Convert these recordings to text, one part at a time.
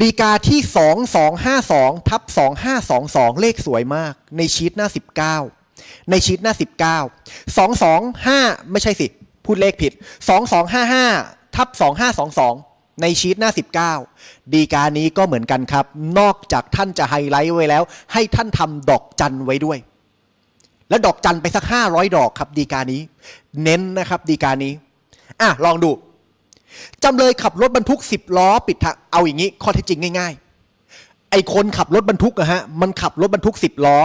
ดีกาที่ 2252ทับ2522 เลขสวยมาก ในชีตหน้า 19 ในชีตหน้า 19 225 ไม่ใช่สิ พูดเลขผิด 2255ทับ2522 ในชีตหน้า 19 ดีกานี้ก็เหมือนกันครับ นอกจากท่านจะไฮไลท์ไว้แล้ว ให้ท่านทำดอกจันไว้ด้วย แล้วดอกจันไปสัก 500 ดอกครับ ดีกานี้ เน้นนะครับ ดีกานี้อะลองดู จำเลยขับรถบรรทุก10ล้อปิดทางเอาอย่างนี้ข้อเท็จจริงง่าย ๆ ไอคนขับรถบรรทุกอะฮะมันขับรถบรรทุก10ล้อ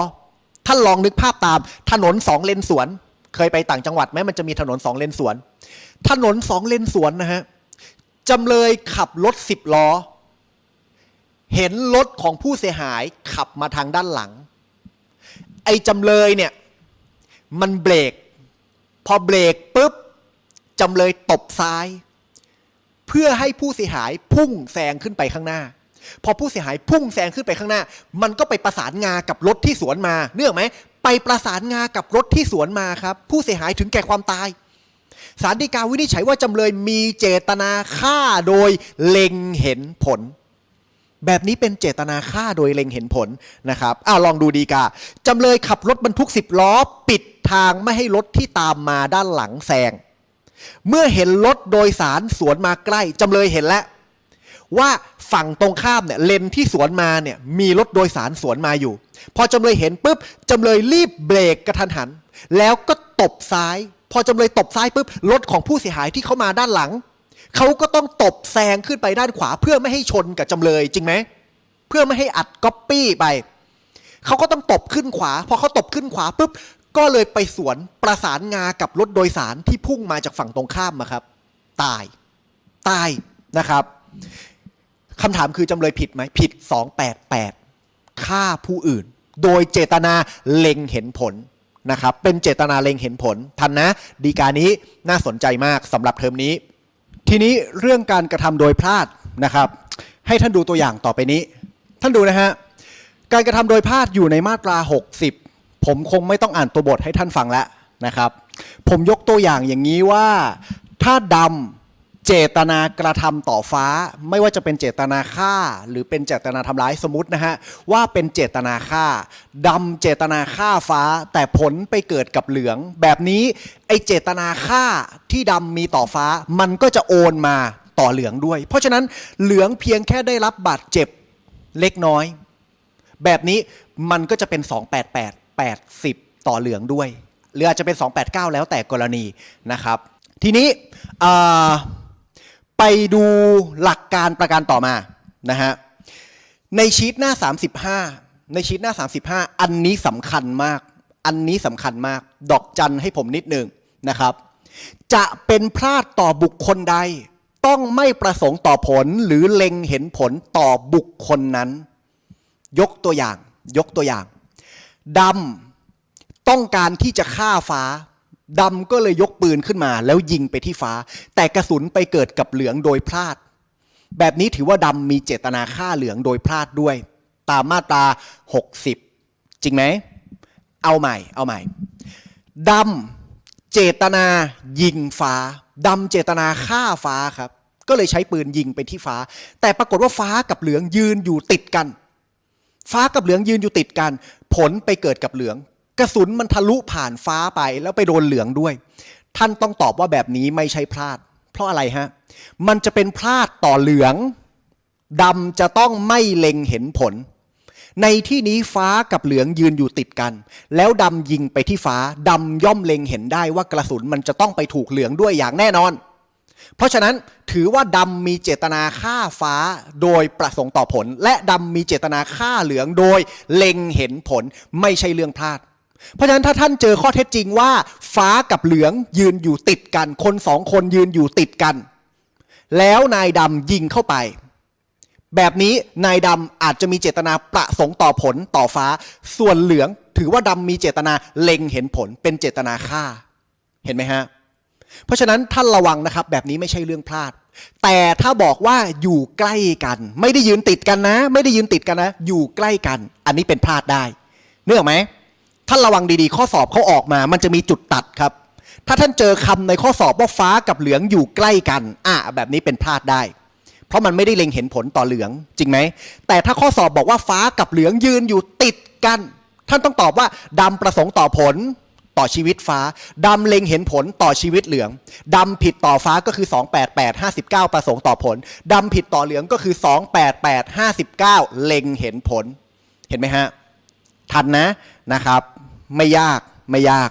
ท่านลองนึกภาพตามถนนสองเลนสวน เคยไปต่างจังหวัดไหมมันจะมีถนนสองเลนสวน ถนนสองเลนสวนนะฮะจำเลยขับรถ10ล้อ เห็นรถของผู้เสียหายขับมาทางด้านหลัง ไอ้จำเลยเนี่ยมันเบรก พอเบรกปุ๊บจำเลยตบซ้าย เพื่อให้ผู้เสียหายพุ่งแซงขึ้นไปข้างหน้า พอผู้เสียหายพุ่งแซงขึ้นไปข้างหน้า มันก็ไปประสานงากับรถที่สวนมาเนื่องไหมไปประสานงากับรถที่สวนมาครับ ผู้เสียหายถึงแก่ความตายสารดีกาวินิจฉัยว่าจำเลยมีเจตนาฆ่าโดยเล็งเห็นผล แบบนี้เป็นเจตนาฆ่าโดยเล็งเห็นผลนะครับอ้าวลองดูดีกาจำเลยขับรถบรรทุกสิบล้อ ปิดทางไม่ให้รถที่ตามมาด้านหลังแซง เมื่อเห็นรถโดยสารสวนมาใกล้จำเลยเห็นแล้ว ว่าฝั่งตรงข้ามเนี่ยเลนที่สวนมาเนี่ยมีรถโดยสารสวนมาอยู่ พอจำเลยเห็นปุ๊บจำเลยรีบเบรกกระทันหัน แล้วก็ตบซ้าย พอจำเลยตบซ้ายปุ๊บรถของผู้เสียหายที่เขามาด้านหลังเขาก็ต้องตบแซงขึ้นไปด้านขวา เพื่อไม่ให้ชนกับจำเลยจริงไหมเพื่อไม่ให้อัดก๊อปปี้ไปเขาก็ต้องตบขึ้นขวา พอเขาตบขึ้นขวาปุ๊บ ก็เลยไปสวนประสานงากับรถโดยสารที่พุ่งมาจากฝั่งตรงข้ามมาครับ ตาย ตายนะครับคำถามคือจำเลยผิดไหมผิด 288ฆ่าผู้อื่น โดยเจตนาเล็งเห็นผลนะครับ เป็นเจตนาเล็งเห็นผล ทันนะ ดีการนี้น่าสนใจมากสำหรับเทอมนี้ ทีนี้เรื่องการกระทำโดยพลาดนะครับ ให้ท่านดูตัวอย่างต่อไปนี้ ท่านดูนะฮะการกระทำโดยพลาดอยู่ในมาตรา 60 ผมคงไม่ต้องอ่านตัวบทให้ท่านฟังแล้วนะครับ ผมยกตัวอย่างอย่างนี้ว่าถ้าดำเจตนากระทำต่อฟ้า ไม่ว่าจะเป็นเจตนาฆ่า หรือเป็นเจตนาทำร้ายสมมตินะฮะว่าเป็นเจตนาฆ่าดำเจตนาฆ่าฟ้า แต่ผลไปเกิดกับเหลือง แบบนี้ไอเจตนาฆ่าที่ดำมีต่อฟ้า มันก็จะโอนมาต่อเหลืองด้วย เพราะฉะนั้นเหลืองเพียงแค่ได้รับบาดเจ็บเล็กน้อย แบบนี้มันก็จะเป็น 288 80 ต่อเหลืองด้วย หรืออาจจะเป็น 289 แล้วแต่กรณีนะครับ ทีนี้ไปดูหลักการประการต่อมานะฮะในชีตหน้า 35 ในชีตหน้า 35 อันนี้สำคัญมาก อันนี้สำคัญมาก ดอกจันให้ผมนิดหนึ่งนะครับ จะเป็นพลาดต่อบุคคลใด ต้องไม่ประสงค์ต่อผลหรือเล็งเห็นผลต่อบุคคลนั้น ยกตัวอย่าง ยกตัวอย่าง ดำต้องการที่จะฆ่าฟ้าดำก็เลยยกปืนขึ้นมา แล้วยิงไปที่ฟ้า แต่กระสุนไปเกิดกับเหลืองโดยพลาด แบบนี้ถือว่าดำมีเจตนาฆ่าเหลืองโดยพลาดด้วย ตามมาตรา 60 จริงไหม เอาใหม่ เอาใหม่ดำเจตนายิงฟ้าดำเจตนาฆ่าฟ้าครับ ก็เลยใช้ปืนยิงไปที่ฟ้า แต่ปรากฏว่าฟ้ากับเหลืองยืนอยู่ติดกัน ฟ้ากับเหลืองยืนอยู่ติดกัน ผลไปเกิดกับเหลือง กระสุนมันทะลุผ่านฟ้าไปแล้วไปโดนเหลืองด้วย ท่านต้องตอบว่าแบบนี้ไม่ใช่พลาด เพราะอะไรฮะ มันจะเป็นพลาดต่อเหลืองดำจะต้องไม่เล็งเห็นผล ในที่นี้ฟ้ากับเหลืองยืนอยู่ติดกัน แล้วดำยิงไปที่ฟ้าดำย่อมเล็งเห็นได้ว่ากระสุนมันจะต้องไปถูกเหลืองด้วยอย่างแน่นอน เพราะฉะนั้นถือว่าดำมีเจตนาฆ่าฟ้าโดยประสงค์ต่อผล และดำมีเจตนาฆ่าเหลืองโดยเล็งเห็นผลไม่ใช่เรื่องพลาด เพราะฉะนั้นถ้าท่านเจอข้อเท็จจริงว่า ฟ้ากับเหลืองยืนอยู่ติดกัน คนสองคนยืนอยู่ติดกัน แล้วนายดำยิงเข้าไป แบบนี้นายดำอาจจะมีเจตนาประสงค์ต่อผลต่อฟ้า ส่วนเหลืองถือว่าดำมีเจตนาเล็งเห็นผลเป็นเจตนาฆ่า เห็นไหมฮะ เพราะฉะนั้นท่านระวังนะครับ แบบนี้ไม่ใช่เรื่องพลาด แต่ถ้าบอกว่าอยู่ใกล้กัน ไม่ได้ยืนติดกันนะ ไม่ได้ยืนติดกันนะ อยู่ใกล้กัน อันนี้เป็นพลาดได้เนื่องไหมท่านระวังดีๆ ข้อสอบเขาออกมา มันจะมีจุดตัดครับ ถ้าท่านเจอคำในข้อสอบว่าฟ้ากับเหลืองอยู่ใกล้กัน อะแบบนี้เป็นพลาดได้ เพราะมันไม่ได้เล็งเห็นผลต่อเหลืองจริงไหม แต่ถ้าข้อสอบบอกว่าฟ้ากับเหลืองยืนอยู่ติดกัน ท่านต้องตอบว่าดำประสงค์ต่อผล ต่อชีวิตฟ้าดำเล็งเห็นผลต่อชีวิตเหลืองดำผิดต่อฟ้าก็คือ 288 59 ประสงค์ต่อผลดำผิดต่อเหลืองก็คือ 288 59 เล็งเห็นผล เห็นไหมฮะ ทันนะนะครับ ไม่ยากไม่ยาก